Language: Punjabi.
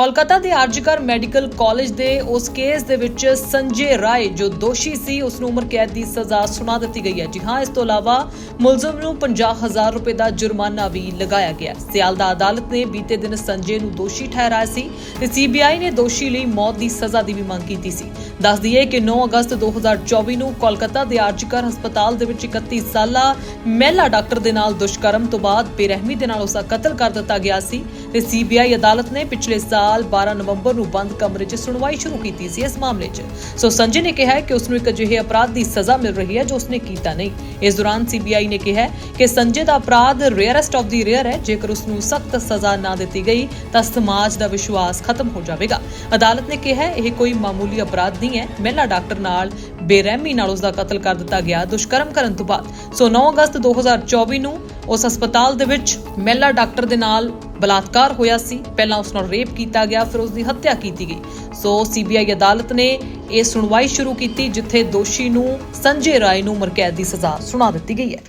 ਕੋਲਕਾਤਾ ਦੇ ਆਰਜੀਕਰ ਮੈਡੀਕਲ ਕਾਲਜ ਦੇ ਉਸ ਕੇਸ ਦੇ ਵਿੱਚ ਸੰਜੇ ਰਾਏ, ਜੋ ਦੋਸ਼ੀ ਸੀ ਉਸ ਨੂੰ ਉਮਰ ਕੈਦ ਦੀ ਸਜ਼ਾ ਸੁਣਾ ਦਿੱਤੀ ਗਈ ਹੈ। ਜੀ ਹਾਂ, ਇਸ ਤੋਂ ਇਲਾਵਾ ਮੁਲਜ਼ਮ ਨੂੰ 50000 ਰੁਪਏ ਦਾ ਜੁਰਮਾਨਾ ਵੀ ਲਗਾਇਆ ਗਿਆ। ਸਿਆਲਦਾ ਅਦਾਲਤ ਨੇ ਬੀਤੇ ਦਿਨ ਸੰਜੇ ਨੂੰ ਦੋਸ਼ੀ ਠਹਿਰਾਇਆ ਸੀ ਤੇ ਸੀਬੀਆਈ ਨੇ ਦੋਸ਼ੀ ਲਈ ਮੌਤ ਦੀ ਸਜ਼ਾ ਦੀ ਵੀ ਮੰਗ ਕੀਤੀ ਸੀ। ਦੱਸ ਦਈਏ ਕਿ 9 ਅਗਸਤ 2024 ਨੂੰ ਕੋਲਕਾਤਾ ਦੇ ਆਰਜੀਕਰ ਹਸਪਤਾਲ ਦੇ ਵਿੱਚ 31 ਸਾਲਾ ਮਹਿਲਾ ਡਾਕਟਰ ਦੇ ਨਾਲ ਦੁਸ਼ਕਰਮ ਤੋਂ ਬਾਅਦ ਬੇਰਹਿਮੀ ਦੇ ਨਾਲ ਉਸ ਦਾ ਕਤਲ ਕਰ ਦਿੱਤਾ ਗਿਆ ਸੀ ਤੇ ਸੀਬੀਆਈ ਅਦਾਲਤ ਨੇ ਪਿਛਲੇ ਸਾਲ 12 ਨਵੰਬਰ ਨੂੰ ਬੰਦ ਕਮਰੇ 'ਚ ਸੁਣਵਾਈ ਸ਼ੁਰੂ ਕੀਤੀ ਸੀ ਇਸ ਮਾਮਲੇ 'ਚ। ਸੋ ਸੰਜੇ ਨੇ ਕਿਹਾ ਕਿ ਉਸ ਨੂੰ ਇੱਕ ਅਜਿਹੇ ਅਪਰਾਧ ਦੀ ਸਜ਼ਾ ਮਿਲ ਰਹੀ ਹੈ ਜੋ ਉਸਨੇ ਕੀਤਾ ਨਹੀਂ। ਇਸ ਦੌਰਾਨ ਸੀਬੀਆਈ ਨੇ ਕਿਹਾ ਕਿ ਸੰਜੇ ਦਾ ਅਪਰਾਧ ਰੇਅਰੈਸਟ ਆਫ ਦੀ ਰੇਅਰ ਹੈ। ਜੇਕਰ ਉਸ ਨੂੰ ਸਖਤ ਸਜ਼ਾ ਨਾ ਦਿੱਤੀ ਗਈ, ਤਾਂ ਸਮਾਜ ਦਾ ਵਿਸ਼ਵਾਸ ਖਤਮ ਹੋ ਜਾਵੇਗਾ। ਅਦਾਲਤ ਨੇ ਕਿਹਾ, ਇਹ ਕੋਈ ਮਾਮੂਲੀ ਅਪਰਾਧ ਨਹੀਂ ਹੈ। ਮਹਿਲਾ ਡਾਕਟਰ ਨਾਲ ਬੇਰਹਿਮੀ ਨਾਲ ਉਸ ਦਾ ਕਤਲ ਕਰ ਦਿੱਤਾ ਗਿਆ, ਦੁਸ਼ਕਰਮ ਕਰਨ ਤੋਂ ਬਾਅਦ। ਸੋ 9 ਅਗਸਤ 2024 ਨੂੰ ਉਸ ਹਸਪਤਾਲ ਦੇ ਵਿੱਚ ਮਹਿਲਾ ਡਾਕਟਰ ਦੇ ਨਾਲ ਬਲਾਤਕਾਰ ਹੋਇਆ ਸੀ। ਪਹਿਲਾਂ ਉਸ ਨਾਲ ਰੇਪ ਕੀਤਾ ਗਿਆ, ਫਿਰ ਉਸ ਦੀ ਹੱਤਿਆ ਕੀਤੀ ਗਈ। ਸੋ ਸੀਬੀਆਈ ਅਦਾਲਤ ਨੇ ਇਹ ਸੁਣਵਾਈ ਸ਼ੁਰੂ ਕੀਤੀ, ਜਿੱਥੇ ਦੋਸ਼ੀ ਨੂੰ ਸੰਜੇ ਰਾਏ ਨੂੰ ਉਮਰ ਕੈਦ ਦੀ ਸਜ਼ਾ ਸੁਣਾ ਦਿੱਤੀ ਗਈ ਹੈ।